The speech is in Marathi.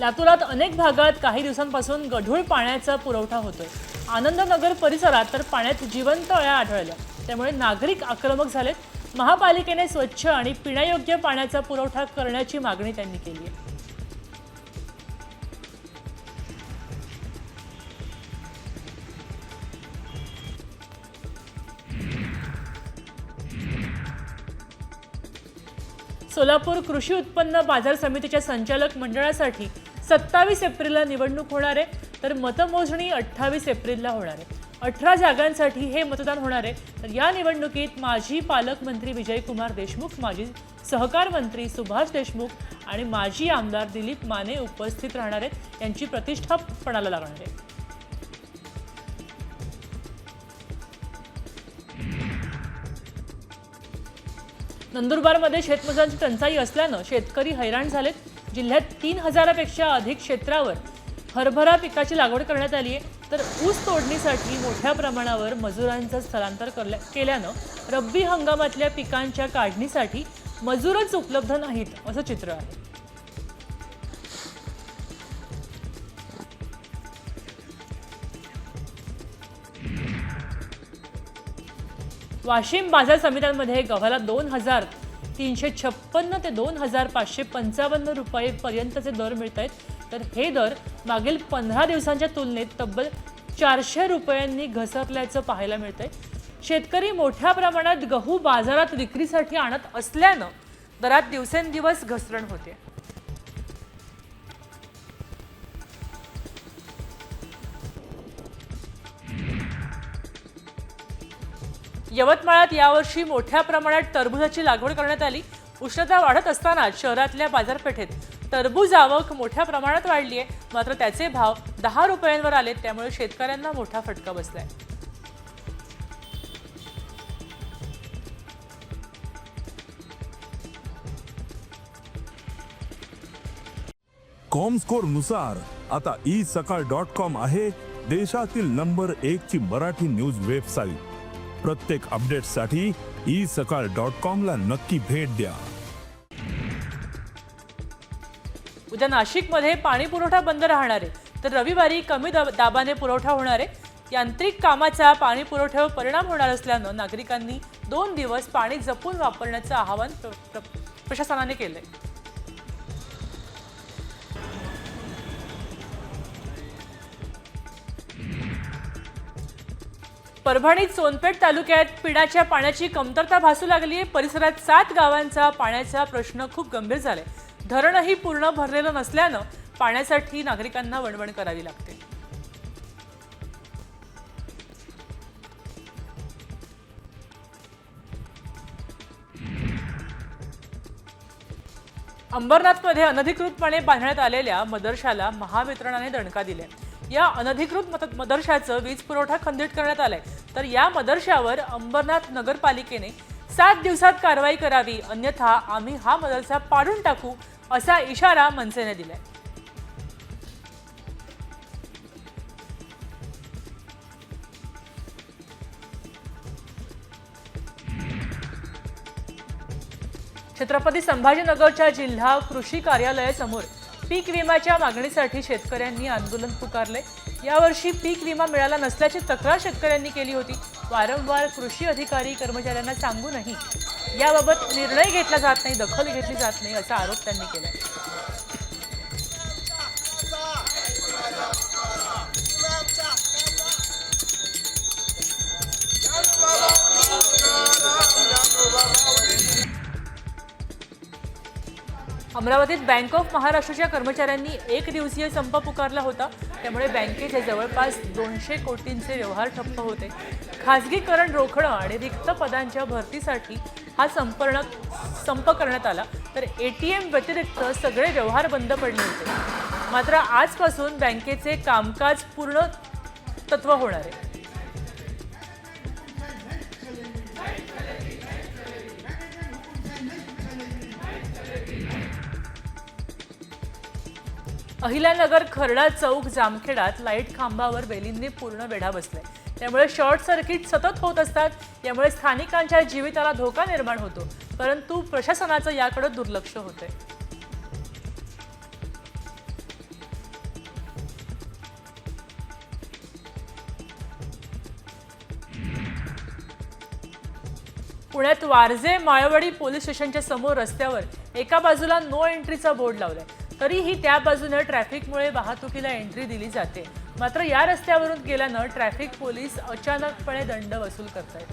लातूरात अनेक भागात काही दिवसांपासून गढूळ पाण्याचा पुरवठा होतोय. आनंदनगर परिसरात तर पाण्यात जिवंत अळ्या आढळल्या. त्यामुळे नागरिक आक्रमक झालेत. महापालिकेने स्वच्छ आणि पिण्यायोग्य पाण्याचा पुरवठा करण्याची मागणी त्यांनी केली आहे. सोलापूर कृषी उत्पन्न बाजार समितीच्या संचालक मंडळासाठी सत्तावीस एप्रिलला निवडणूक होणार आहे तर मतमोजणी अठ्ठावीस एप्रिलला होणार आहे. अठरा जागांसाठी हे मतदान होणार आहे तर या निवडणुकीत माजी पालकमंत्री विजयकुमार देशमुख माजी सहकार मंत्री सुभाष देशमुख आणि माजी आमदार दिलीप माने उपस्थित राहणार आहेत यांची प्रतिष्ठा पणाला लागणार आहे. नंदुरबारमध्ये शेतमजुरांची टंचाई असल्यानं शेतकरी हैराण झालेत. जिल्ह्यात तीन हजारापेक्षा अधिक क्षेत्रावर हरभरा पिकाची लागवड करण्यात आली आहे. तर ऊस तोडणीसाठी मोठ्या प्रमाणावर मजुरांचं स्थलांतर करल्या केल्यानं रब्बी हंगामातल्या पिकांच्या काढणीसाठी मजूरच उपलब्ध नाहीत असं चित्र आहे. वाशिम बाजार समित्यांमध्ये गव्हाला दोन हजार तीनशे छप्पन्न ते दोन हजार पाचशे पंचावन्न रुपये पर्यंतचे दर मिळत आहेत तर हे दर मागील पंधरा दिवसांच्या तुलनेत तब्बल चारशे रुपयांनी घसरल्याचं पाहायला मिळतंय. शेतकरी मोठ्या प्रमाणात गहू बाजारात विक्रीसाठी आणत असल्यानं दरात दिवसेंदिवस घसरण होते. यवतमाळात यावर्षी मोठ्या प्रमाणात टरबूजाची लागवड करण्यात आली. उष्णता वाढत असताना शहरातल्या बाजारपेठेत टरबूज आवक मोठ्या प्रमाणात वाढली आहे. मात्र त्याचे भाव दहा रुपयांवर आले त्यामुळे शेतकऱ्यांना मोठा फटका बसलाय. कॉमस्कोरनुसार आता ई सकाळ डॉट कॉम आहे देशातील नंबर एक ची मराठी न्यूज वेबसाईट प्रत्येक अपडेटसाठी ई सकाळ डॉट कॉमला नक्की भेट द्या. उद्या नाशिकमध्ये पाणी पुरवठा बंद राहणार आहे. तर रविवारी कमी दाब- दाबाने पुरवठा होणार आहे. यांत्रिक कामाचा पाणी पुरवठ्यावर परिणाम होणार असल्यानं नागरिकांनी दोन दिवस पाणी जपून वापरण्याचं आवाहन प्रशासनाने केलं आहे परभणीत सोनपेठ तालुक्यात पिण्याच्या पाण्याची कमतरता भासू लागली आहे परिसरात सात गावांचा पाण्याचा प्रश्न खूप गंभीर झालाय. धरणही पूर्ण भरलेलं नसल्यानं पाण्यासाठी नागरिकांना वणवण करावी लागते. अंबरनाथमध्ये अनधिकृतपणे बांधण्यात आलेल्या मदरशाला महावितरणाने दणका दिल्या. या अनधिकृत मत- मदरशाचं वीज पुरवठा खंडित करण्यात आलाय. तर या मदरशावर अंबरनाथ नगरपालिकेने सात दिवसात कारवाई करावी अन्यथा आम्ही हा मदरसा पाडून टाकू असा इशारा मनसेने दिलाय. छत्रपती संभाजीनगरच्या जिल्हा कृषी कार्यालयासमोर पीक विम्याच्या मागणीसाठी शेतकऱ्यांनी आंदोलन पुकारले यावर्षी पीक विमा मिळाला नसल्याची तक्रार शेतकऱ्यांनी केली होती. वारंवार कृषी अधिकारी कर्मचाऱ्यांना सांगूनही याबाबत निर्णय घेतला जात नाही दखल घेतली जात नाही असा आरोप त्यांनी केला अमरावतीत बँक ऑफ महाराष्ट्राच्या कर्मचाऱ्यांनी एक दिवसीय संप पुकारला होता. त्यामुळे बँकेचे जवळपास दोनशे कोटींचे व्यवहार ठप्प होते. खाजगीकरण रोखणं आणि रिक्त पदांच्या भरतीसाठी हा संपर्ण संप करण्यात आला. तर ए टी एम व्यतिरिक्त सगळे व्यवहार बंद पडले होते. मात्र आजपासून बँकेचे कामकाज पूर्ण तत्व होणार आहे. अहिल्यानगर खर्डा चौक जामखेडात लाइट खांबावर बेलींनी पूर्ण वेढा बसले त्यामुळे शॉर्ट सर्किट सतत होत असतात यामुळे स्थानिकांच्या जीविताला धोका निर्माण होतो परंतु प्रशासनाचं याकडे दुर्लक्ष होते पुण्यात वारजे माळवाडी पोलीस स्टेशनच्या समोर रस्त्यावर एका बाजूला नो एंट्रीचा बोर्ड लावलाय. तरीही त्या बाजूनं ट्रॅफिकमुळे वाहतुकीला एंट्री दिली जाते. मात्र या रस्त्यावरून गेल्यानं ट्रॅफिक पोलीस अचानकपणे दंड वसूल करतायत.